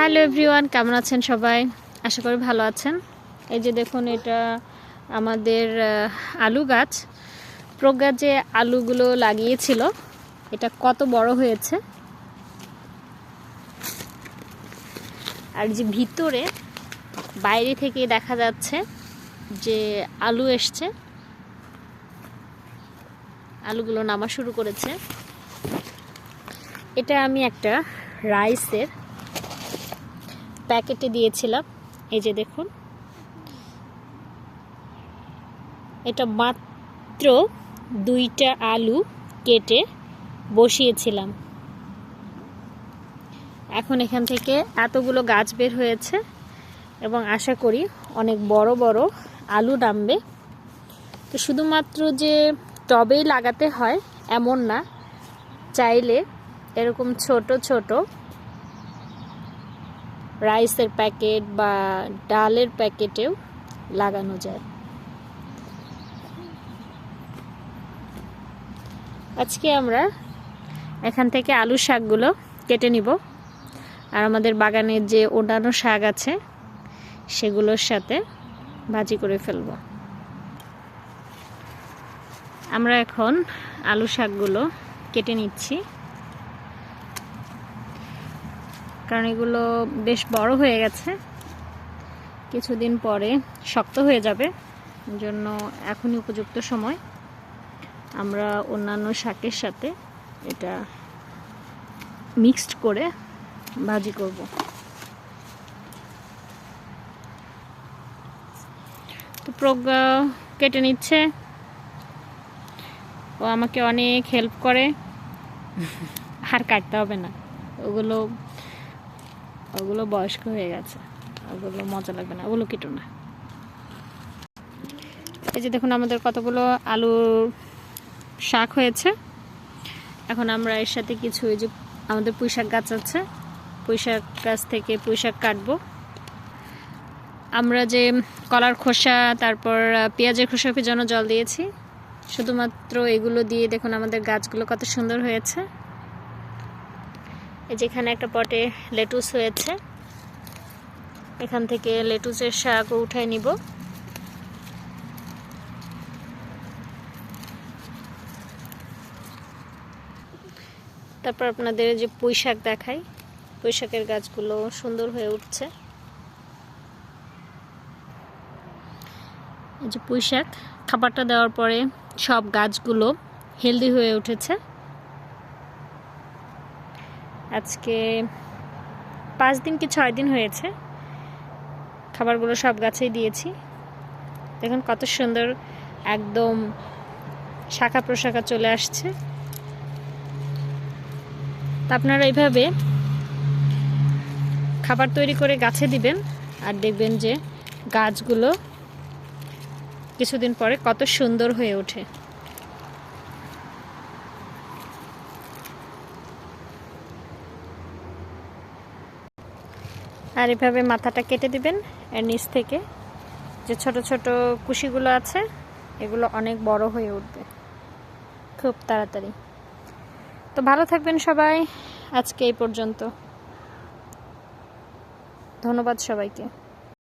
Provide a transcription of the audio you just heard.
Hello everyone, কেমন আছেন সবাই? আশা করি ভালো আছেন। এই যে দেখুন, এটা আমাদের আলু গাছ। প্রজ্ঞা যে আলুগুলো লাগিয়েছিল। এটা কত বড় হয়েছে? আর যে ভিতরে, বাইরে থেকে দেখা যাচ্ছে যে আলু এসছে। আলুগুলো নামা শুরু করেছে। এটা আমি একটা রাইসের প্যাকেটে দিয়েছিলাম। এই যে দেখুন। এটা মাত্র দুইটা আলু কেটে বসিয়েছিলাম। এখন এখান থেকে এতগুলো গাছ বের হয়েছে এবং আশা করি অনেক বড় বড় আলু নামবে। তো শুধুমাত্র যে টবেই লাগাতে হয় এমন না, চাইলে এরকম ছোট ছোট রাইসের প্যাকেট বা ডালের প্যাকেটেও লাগানো যায়। আজকে আমরা এখান থেকে আলু শাকগুলো কেটে নিব। আর আমাদের বাগানের যে অন্যান্য শাক আছে, সেগুলোর সাথে ভাজি করে ফেলব। আমরা এখন আলু শাকগুলো কেটে নিচ্ছি। কারণ এগুলো বেশ বড় হয়ে গেছে। কিছুদিন পরে শক্ত হয়ে যাবে, জন্য এখনই উপযুক্ত সময়। আমরা অন্যান্য শাকের সাথে এটা মিক্সড করে ভাজি করব। তো প্রজ্ঞা কেটে নিচ্ছে। ও আমাকে অনেক হেল্প করে। আর কাটতে হবে না। ওগুলো ওগুলো বয়স্ক হয়ে গেছে। ওগুলো মজা লাগবে না, ওগুলো কেটো না। এই যে দেখুন আমাদের কতগুলো আলুর শাক হয়েছে। এখন আমরা এর সাথে কিছু এই যে আমাদের পুঁই শাক গাছ আছে। পুঁই শাক গাছ থেকে পুঁই শাক কাটবো। আমরা যে কলার খোসা, তারপর পেঁয়াজের খোসা ভেজানো জল দিয়েছি। শুধুমাত্র এগুলো দিয়ে দেখুন আমাদের গাছগুলো কত সুন্দর হয়েছে। যেখানে একটা পটে লেটুস হয়েছে। এখান থেকে লেটুসের শাকও উঠায় নিব। তারপর আপনাদের যে পুঁই শাক দেখাই, পুঁই শাকের গাছগুলো সুন্দর হয়ে উঠছে। এই যে পুঁই শাক, খাবারটা দেওয়ার পরে সব গাছগুলো হেলদি হয়ে উঠেছে। আজকে পাঁচ দিন কি ছয় দিন হয়েছে, খাবারগুলো সব গাছেই দিয়েছি। দেখুন কত সুন্দর একদম শাখা প্রশাখা চলে আসছে। তা আপনারা এইভাবে খাবার তৈরি করে গাছে দিবেন আর দেখবেন যে গাছগুলো কিছুদিন পরে কত সুন্দর হয়ে ওঠে। আর এভাবে মাথাটা কেটে দিবেন, এর নিচ থেকে। যে ছোট ছোট কুশিগুলো আছে, এগুলো অনেক বড় হয়ে উঠবে। খুব তাড়াতাড়ি। তো ভালো থাকবেন সবাই। আজকে এই পর্যন্ত। ধন্যবাদ সবাইকে।